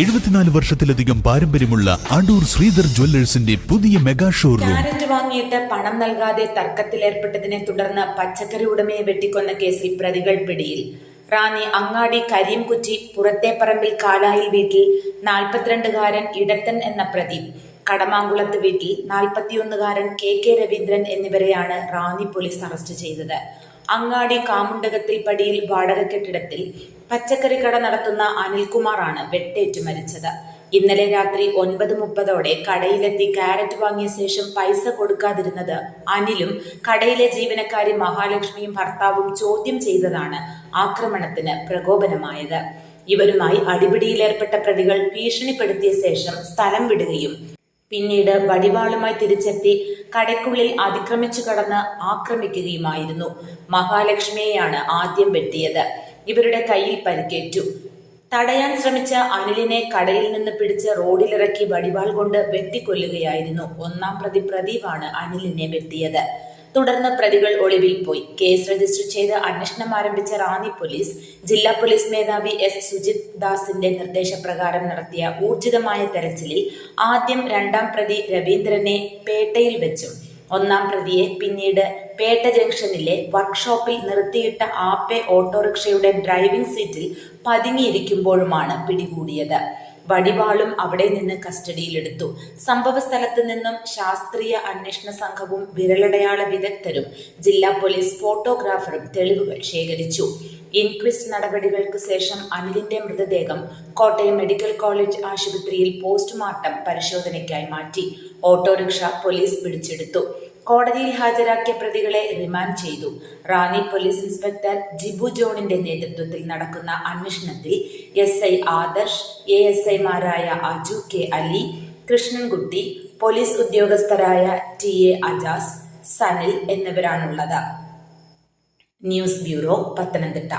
എഴുപത്തിനാല് വർഷത്തിലധികം പാരമ്പര്യമുള്ള അടൂർ ശ്രീധർ ജ്വല്ലേഴ്സിന്റെ പുതിയ മെഗാ ഷോറൂം. ക്യാരറ്റ് വാങ്ങിയിട്ട് പണം നൽകാതെ തർക്കത്തിലേർപ്പെട്ടതിനെ തുടർന്ന് പച്ചക്കറി ഉടമയെ വെട്ടിക്കൊന്ന കേസിൽ പ്രതികൾ പിടിയിൽ. റാന്നി അങ്ങാടി കരിയംകുറ്റി പുറത്തെ പറമ്പിൽ കാലായിൽ വീട്ടിൽ നാൽപ്പത്തിരണ്ടുകാരൻ ഇടത്തൻ എന്ന പ്രതി കടമാങ്കുളത്ത് വീട്ടിൽ നാൽപ്പത്തിയൊന്നുകാരൻ കെ കെ രവീന്ദ്രൻ എന്നിവരെയാണ് റാന്നി പോലീസ് അറസ്റ്റ് ചെയ്തത്. അങ്ങാടി കാമുണ്ടകത്തിൽ പടിയിൽ വാടക കെട്ടിടത്തിൽ പച്ചക്കറി കട നടത്തുന്ന അനിൽകുമാറാണ് വെട്ടേറ്റ് മരിച്ചത്. ഇന്നലെ രാത്രി ഒൻപത് മുപ്പതോടെ കടയിലെത്തി കാരറ്റ് വാങ്ങിയ ശേഷം പൈസ കൊടുക്കാതിരുന്നത് അനിലും കടയിലെ ജീവനക്കാരി മഹാലക്ഷ്മിയും ഭർത്താവും ചോദ്യം ചെയ്തതാണ് ആക്രമണത്തിന് പ്രകോപനമായത്. ഇവരുമായി അടിപിടിയിലേർപ്പെട്ട പ്രതികൾ ഭീഷണിപ്പെടുത്തിയ ശേഷം സ്ഥലം വിടുകയും പിന്നീട് വടിവാളുമായി തിരിച്ചെത്തി കടയ്ക്കുള്ളിൽ അതിക്രമിച്ചു കടന്ന് ആക്രമിക്കുകയുമായിരുന്നു. മഹാലക്ഷ്മിയെയാണ് ആദ്യം വെട്ടിയത്. ഇവരുടെ കയ്യിൽ പരിക്കേറ്റു. തടയാൻ ശ്രമിച്ച അനിലിനെ കടയിൽ നിന്ന് പിടിച്ച് റോഡിലിറക്കി വടിവാൾ കൊണ്ട് വെട്ടിക്കൊല്ലുകയായിരുന്നു. ഒന്നാം പ്രതി പ്രദീപാണ് അനിലിനെ വെട്ടിയത്. തുടർന്ന് പ്രതികൾ ഒളിവിൽ പോയി. കേസ് രജിസ്റ്റർ ചെയ്ത് അന്വേഷണം ആരംഭിച്ച റാന്നി പോലീസ് ജില്ലാ പോലീസ് മേധാവി എസ്. സുജിത് ദാസിന്റെ നിർദ്ദേശപ്രകാരം നടത്തിയ ഊർജിതമായ തെരച്ചിലിൽ ആദ്യം രണ്ടാം പ്രതി രവീന്ദ്രനെ പേട്ടയിൽ വെച്ചും. ഒന്നാം പ്രതിയെ പിന്നീട് പേട്ട ജംഗ്ഷനിലെ വർക്ക്ഷോപ്പിൽ നിർത്തിയിട്ട ആപ്പെ ഓട്ടോറിക്ഷയുടെ ഡ്രൈവിംഗ് സീറ്റിൽ പതുങ്ങിയിരിക്കുമ്പോഴുമാണ് പിടികൂടിയത്. വടിവാളും അവിടെ നിന്ന് കസ്റ്റഡിയിലെടുത്തു. സംഭവ സ്ഥലത്ത് നിന്നും ശാസ്ത്രീയ അന്വേഷണ സംഘവും വിരലടയാള വിദഗ്ധരും ജില്ലാ പോലീസ് ഫോട്ടോഗ്രാഫറും തെളിവുകൾ ശേഖരിച്ചു. ഇൻക്വസ്റ്റ് നടപടികൾക്ക് ശേഷം അനിലിന്റെ മൃതദേഹം കോട്ടയം മെഡിക്കൽ കോളേജ് ആശുപത്രിയിൽ പോസ്റ്റ്മോർട്ടം പരിശോധനയ്ക്കായി മാറ്റി. ഓട്ടോറിക്ഷ പോലീസ് പിടിച്ചെടുത്തു. കോടതിയിൽ ഹാജരാക്കിയ പ്രതികളെ റിമാൻഡ് ചെയ്തു. റാന്നി പോലീസ് ഇൻസ്പെക്ടർ ജിബു ജോണിന്റെ നേതൃത്വത്തിൽ നടക്കുന്ന അന്വേഷണത്തിൽ S I Adarsh A S ഐമാരായ അജു കെ അലി കൃഷ്ണൻകുട്ടി പോലീസ് ഉദ്യോഗസ്ഥരായ T A Ajas Sanil എന്നിവരാണുള്ളത്. News bureau Pathanamthitta.